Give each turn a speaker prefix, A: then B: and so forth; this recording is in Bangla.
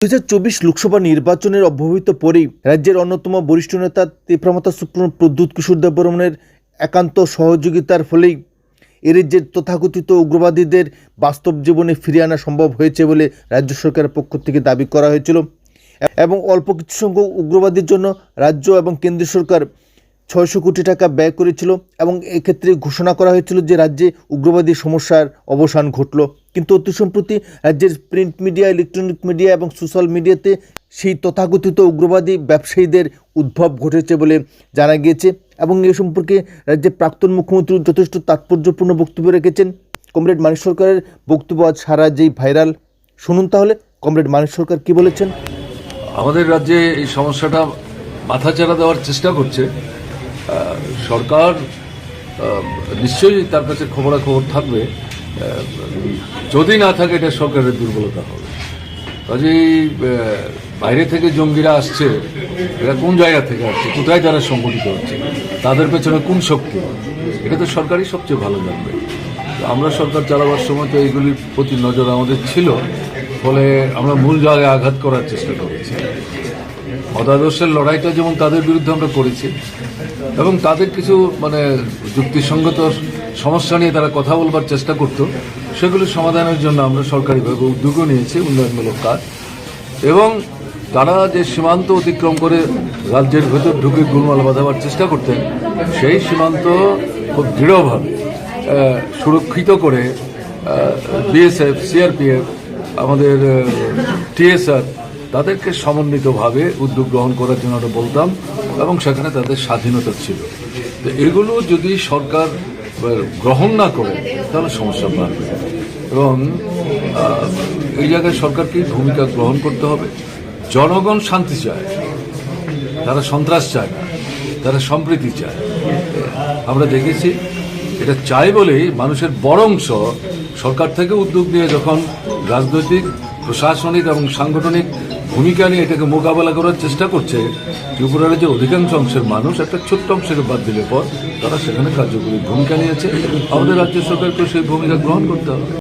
A: দু হাজার চব্বিশ লোকসভা নির্বাচনের অব্যবহিত পরেই রাজ্যের অন্যতম বরিষ্ঠ নেতা তীব্রমতা সুপ্রিম প্রদ্যুৎ কিশোর দেববর্মনের একান্ত সহযোগিতার ফলেই এ রাজ্যের তথাকথিত উগ্রবাদীদের বাস্তব জীবনে ফিরিয়ে আনা সম্ভব হয়েছে বলে রাজ্য সরকারের পক্ষ থেকে দাবি করা হয়েছিল। এবং অল্প কিছু সংখ্যক উগ্রবাদীর জন্য রাজ্য এবং কেন্দ্রীয় সরকার ছয়শো কোটি টাকা ব্যয় করেছিল এবং এক্ষেত্রে ঘোষণা করা হয়েছিল যে রাজ্যে উগ্রবাদী সমস্যার অবসান ঘটল। কিন্তু অতি সম্প্রতি রাজ্যের প্রিন্ট মিডিয়া ইলেকট্রনিক মিডিয়া এবং সোশ্যাল মিডিয়াতে সেই তথাকথিত উগ্রবাদী ব্যবসায়ীদের উদ্ভব ঘটেছে বলে জানা গিয়েছে এবং এ সম্পর্কে রাজ্যের প্রাক্তন মুখ্যমন্ত্রী যথেষ্ট তাৎপর্যপূর্ণ বক্তব্য রেখেছেন, কমরেড মানিক সরকারের বক্তব্য আজ সারা যেই ভাইরাল। শুনুন তাহলে, কমরেড মানিক সরকার কি বলেছেন?
B: আমাদের রাজ্যে এই সমস্যাটা মাথাচাড়া দেওয়ার চেষ্টা করছে। সরকার নিশ্চয়ই তার কাছে খবরাখবর থাকবে। যদি না থাকে এটা সরকারের দুর্বলতা হবে। কাজেই বাইরে থেকে জঙ্গিরা আসছে, এরা কোন জায়গা থেকে আসছে, কোথায় তারা সংগঠিত হচ্ছে, তাদের পেছনে কোন শক্তি? এটা তো সরকারই সবচেয়ে ভালো জানবে। আমরা সরকার চালাবার সময় তো এইগুলির প্রতি নজর আমাদের ছিল, ফলে আমরা মূল জায়গায় আঘাত করার চেষ্টা করেছি। মতাদর্শের লড়াইটা যেমন তাদের বিরুদ্ধে আমরা করেছি, এবং তাদের কিছু মানে যুক্তিসঙ্গত সমস্যা নিয়ে তারা কথা বলবার চেষ্টা করত, সেগুলো সমাধানের জন্য আমরা সরকারিভাবে উদ্যোগও নিয়েছি, উন্নয়নমূলক কাজ। এবং তারা যে সীমান্ত অতিক্রম করে রাজ্যের ভেতর ঢুকে গুলমাল বাঁধাবার চেষ্টা করতেন, সেই সীমান্ত খুব দৃঢ়ভাবে সুরক্ষিত করে বিএসএফ, সিআরপিএফ, আমাদের টিএসআর তাদেরকে সমন্বিতভাবে উদ্যোগ গ্রহণ করার জন্য আমরা বলতাম, এবং সেখানে তাদের স্বাধীনতা ছিল। তো এগুলো যদি সরকার গ্রহণ না করে, তাহলে সমস্যা বাড়বে। এবং এই জায়গায় সরকারকে ভূমিকা গ্রহণ করতে হবে। জনগণ শান্তি চায়, তারা সন্ত্রাস চায় না, তারা সম্প্রীতি চায়। আমরা দেখেছি, এটা চাই বলেই মানুষের বড় অংশ সরকার থেকে উদ্যোগ নিয়ে যখন রাজনৈতিক প্রশাসনিক এবং সাংগঠনিক ভূমিকা নিয়ে এটাকে মোকাবেলা করার চেষ্টা করছে ত্রিপুরার যে অধিকাংশ অংশের মানুষ, একটা ছোট্ট অংশকে বাদ দিলে পর তারা সেখানে কার্যকরী ভূমিকা নিয়েছে। আমাদের রাজ্য সরকারকে সেই ভূমিকা গ্রহণ করতে হবে।